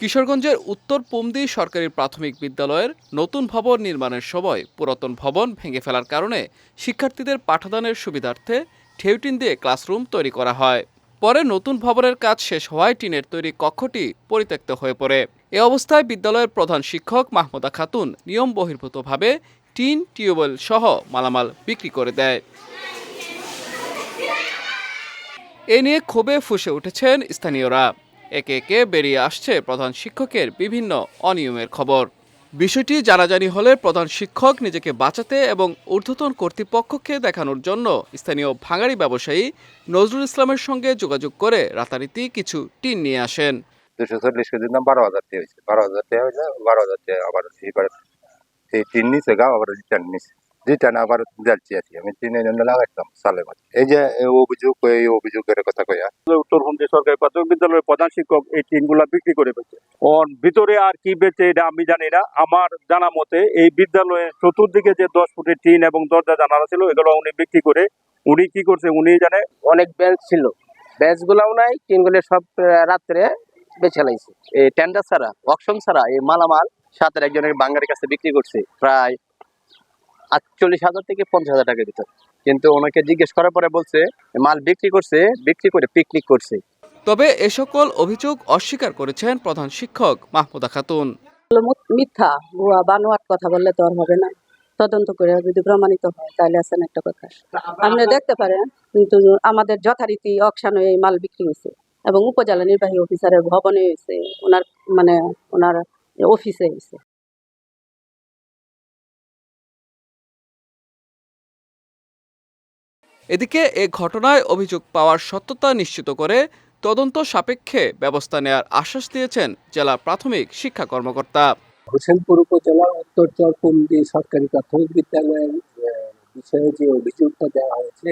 কিশোরগঞ্জের উত্তর পুমদি সরকারি প্রাথমিক বিদ্যালয়ের নতুন ভবন নির্মাণের সময় পুরাতন ভবন ভেঙে ফেলার কারণে শিক্ষার্থীদের পাঠদানের সুবিধার্থে ঠেউটিন দিয়ে ক্লাসরুম তৈরি করা হয়। পরে নতুন ভবনের কাজ শেষ হওয়ায় টিনের তৈরি কক্ষটি পরিত্যক্ত হয়ে পড়ে। এ অবস্থায় বিদ্যালয়ের প্রধান শিক্ষক মাহমুদা খাতুন নিয়ম বহির্ভূতভাবে টিন, টিউবওয়েল সহ মালামাল বিক্রি করে দেয়। এ নিয়ে ক্ষোভে ফুসে উঠেছেন স্থানীয়রা। একে একে বেরিয়ে আসছে প্রধান শিক্ষকের বিভিন্ন অনিয়মের খবর। বিষয়টি জানাজানি হলে প্রধান শিক্ষক নিজেকে বাঁচাতে এবং ঊর্ধ্বতন কর্তৃপক্ষকে দেখানোর জন্য স্থানীয় ভাঙাড়ি ব্যবসায়ী নজরুল ইসলামের সঙ্গে যোগাযোগ করে রাতারীতি কিছু টিন নিয়ে আসেন। দুশো চল্লিশ কেজির দাম বারো হাজার টাকা হয়েছে। বারো হাজার হয়েছে বারো হাজার আবার এই টিন নিচে গা, আবার নিচে রিটার্ন আবার যাচ্ছি আছি আমি টিনের জন্য লাগাইতাম সালে মাঝে। এই যে অভিযোগ এই অভিযোগের কথা কইয়া। উত্তর হুমদি সরকারি প্রাথমিক বিদ্যালয়ের প্রধান শিক্ষক এই টিনগুলা বিক্রি করে ফেলছে। ওর ভিতরে আর কি বেঁচে এটা আমি জানি না। আমার জানা মতে এই বিদ্যালয়ে চতুর্দিকে যে দশ ফুটের টিন এবং দরজা জানালা ছিল এগুলো উনি বিক্রি করে উনি কি করছে উনি জানে? অনেক বেঞ্চ ছিল। বেঞ্চ গুলাও নাই টিনগুলো সব রাত্রে বেছে লাইছে। এই টেন্ডার ছাড়া অকশন ছাড়া এই মালামাল সাতের একজনের বাঙালির কাছে বিক্রি করছে। প্রায় আটচল্লিশ হাজার থেকে পঞ্চাশ হাজার টাকা ভিতর। কিন্তু ওনাকে জিজ্ঞেস করার পরে বলছে মাল বিক্রি করছে বিক্রি করে পিকনিক করছে। তবে এ সকল অভিযোগ অস্বীকার করেছেন প্রধান শিক্ষক মাহমুদা খাতুন। মিথ্যা। ভুয়া বানোয়াট কথা বললে তো আর হবে না। তদন্ত করে যদি প্রমাণিত হয় তাহলে আছেন একটা কথা। আপনি দেখতে পারেন কিন্তু আমাদের যথারীতি অকশানে এই মাল বিক্রি হয়েছে এবং উপজেলা নির্বাহী অফিসারের ভবনে হয়েছে। ওনার মানে ওনার অফিসে হয়েছে। এদিকে এ ঘটনায় অভিযোগ পাওয়ার সত্যতা নিশ্চিত করে তদন্ত সাপেক্ষে ব্যবস্থা নেওয়ার আশ্বাস দিয়েছেন জেলা প্রাথমিক শিক্ষা কর্মকর্তা। হোসেনপুর উপজেলার উত্তর চরকুন্দি সরকারি প্রাথমিক বিদ্যালয়ের বিষয়ে যে অভিযোগটা দেওয়া হয়েছে,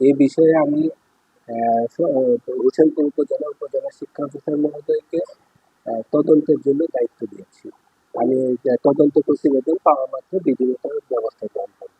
এই বিষয়ে আমি হোসেনপুর উপজেলা উপজেলা শিক্ষা অফিসার মহোদয়কে তদন্তের জন্য দায়িত্ব দিয়েছি। আমি তদন্ত প্রতিবেদন পাওয়া মাত্র বিধিগত ব্যবস্থা গ্রহণ করব।